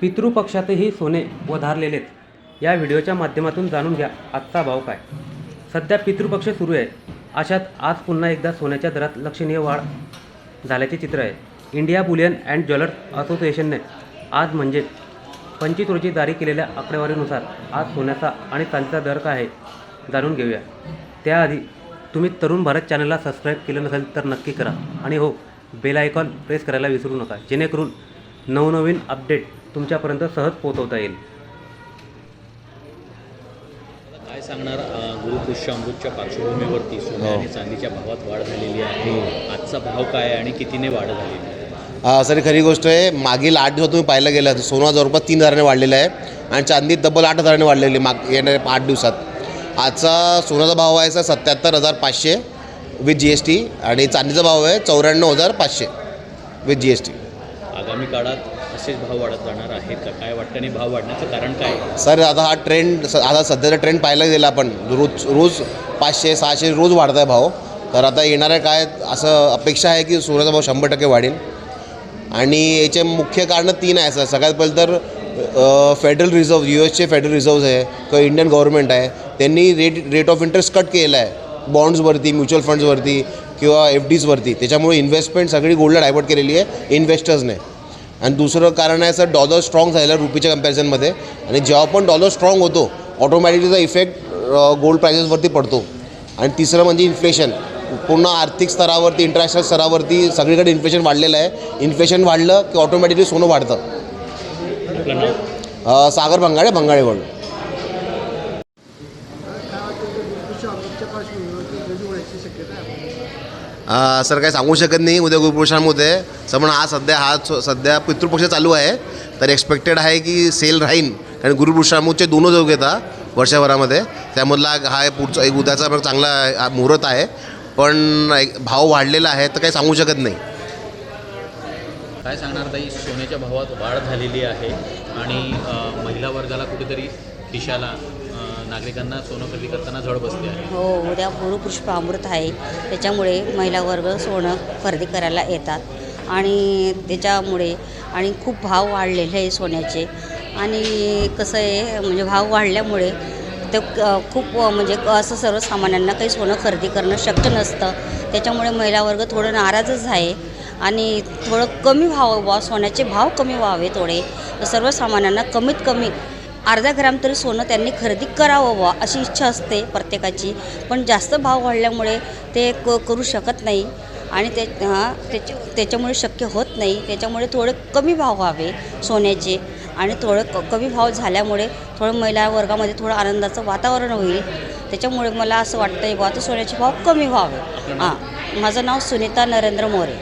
पितृपक्षातही सोने वधारलेलेच या व्हिडिओच्या माध्यमातून जाणून घ्या आजचा भाव काय? सध्या पितृपक्ष सुरू आहे. अशात आज पुन्हा एकदा सोन्याच्या दरात लक्षणीय वाढ झाल्याचे चित्र आहे. इंडिया बुलियन अँड ज्वेलर्स असोसिएशनने आज म्हणजे पंचवीस रोजी जारी केलेल्या आकडेवारीनुसार आज सोन्याचा आणि चांदीचा दर काय आहे जाणून घेऊया. त्याआधी तुम्ही तरुण भारत चॅनलला सबस्क्राईब केलं नसेल तर नक्की करा. आणि हो बेल आयकॉन प्रेस करायला विसरू नका. जेणेकरून नवनवीन अपडेट तुमच्यापर्यंत सहज पोहोचवता येईल. काय सांगणार गुरुपुष्य अमृतच्या पार्श्वभूमीवरती सोने आणि चांदीच्या भावात वाढ झालेली आहे. आजचा भाव काय आहे आणि कितीने वाढ झालेली आहे हा सर खरी गोष्ट आहे. मागील आठ दिवसात तुम्ही पाहायला गेलं तर सोनं जवळपास तीन हजाराने वाढलेलं आहे आणि चांदी तब्बल आठ हजाराने वाढलेली माग येणाऱ्या आठ दिवसात. आजचा सोन्याचा भाव आहे सर सत्याहत्तर हजार पाचशे विथ जी एस टी आणि चांदीचा भाव आहे चौऱ्याण्णव हजार पाचशे विथ जी एस टी आगामी काळात असेच भाव वाढत जाणार आहेत का? काय वाटतं आणि भाव वाढण्याचं कारण काय सर आता हा ट्रेंड स- आता सध्याचा ट्रेंड पाहायला गेला आपण रोज रोज पाचशे सहाशे रोज वाढत आहे भाव. तर आता येणाऱ्या काय असं अपेक्षा आहे की सोन्याचा भाव शंभर टक्के वाढेल. आणि याचे मुख्य कारणं तीन आहे सर. सगळ्यात पहिलं तर फेडरल रिझर्व यू एसचे फेडरल रिझर्व्ह आहे किंवा इंडियन गव्हर्नमेंट आहे त्यांनी rate rate of interest cut केलेला आहे. बॉन्ड्सवरती म्युच्युअल फंड्सवरती किंवा एफ डीजवरती त्याच्यामुळे इन्व्हेस्टमेंट सगळी गोल्डला डायवर्ट केलेली आहे इन्व्हेस्टर्सने आणि दुसरं कारण आहे सर डॉलर स्ट्रॉंग झालेला रुपीच्या कम्पॅरिझनमध्ये आणि जेव्हा पण डॉलर स्ट्रॉंग होतो ऑटोमॅटिकचा इफेक्ट गोल्ड प्रायसेसवरती पडतो. आणि तिसरं म्हणजे इन्फ्लेशन पूर्ण आर्थिक स्तरावरती इंटरनॅशनल स्तरावरती सगळीकडे इन्फ्लेशन वाढलेलं आहे. इन्फ्लेशन वाढलं की ऑटोमॅटिकली सोनं वाढतं. सागर भंगाळे बंगाळे गोल्ड सर काही सांगू शकत नाही उद्या गुरुपुरुषांमध्ये सर म्हणून हा सध्या हा सध्या पितृपक्ष चालू आहे. तर एक्सपेक्टेड आहे की सेल राहीन कारण गुरुपुरुषांमुचे दोनच योग येतात वर्षभरामध्ये. त्यामधला हा पुढचा एक उद्याचा पण चांगला हा मुहूर्त आहे. पण एक भाव वाढलेला आहे तर काही सांगू शकत नाही. काय सांगणार ताई? सोन्याच्या भावात वाढ झालेली आहे. आणि महिला वर्गाला कुठेतरी खिशाला नागरिकांना सोनं खरेदी करताना झळ बसते आहे. हो उद्या गुरुपुष्प अमृत आहे. त्याच्यामुळे महिला वर्ग सोनं खरेदी करायला येतात. आणि त्याच्यामुळे आणि खूप भाव वाढलेले आहे सोन्याचे. आणि कसं आहे म्हणजे भाव वाढल्यामुळे ते खूप म्हणजे असं सर्वसामान्यांना काही सोनं खरेदी करणं शक्य नसतं. त्याच्यामुळे महिला वर्ग थोडं नाराजच आहे. आणि थोडं कमी भाव व्हा सोन्याचे भाव कमी व्हावे थोडे. सर्वसामान्यांना कमीत कमी अर्धा ग्राम तरी सोनं त्यांनी खरेदी करावं बा अशी इच्छा असते प्रत्येकाची. पण जास्त भाव वाढल्यामुळे ते क करू शकत नाही आणि ते हां त्याच्या त्याच्यामुळे शक्य होत नाही. त्याच्यामुळे थोडे कमी भाव व्हावे सोन्याचे आणि थोडं क कमी भाव झाल्यामुळे थोडं महिला वर्गामध्ये थोडं आनंदाचं वातावरण होईल. त्याच्यामुळे मला असं वाटतं आहे बुवा तर सोन्याचे भाव कमी व्हावे. हां. माझं नाव सुनीता नरेंद्र मोरे.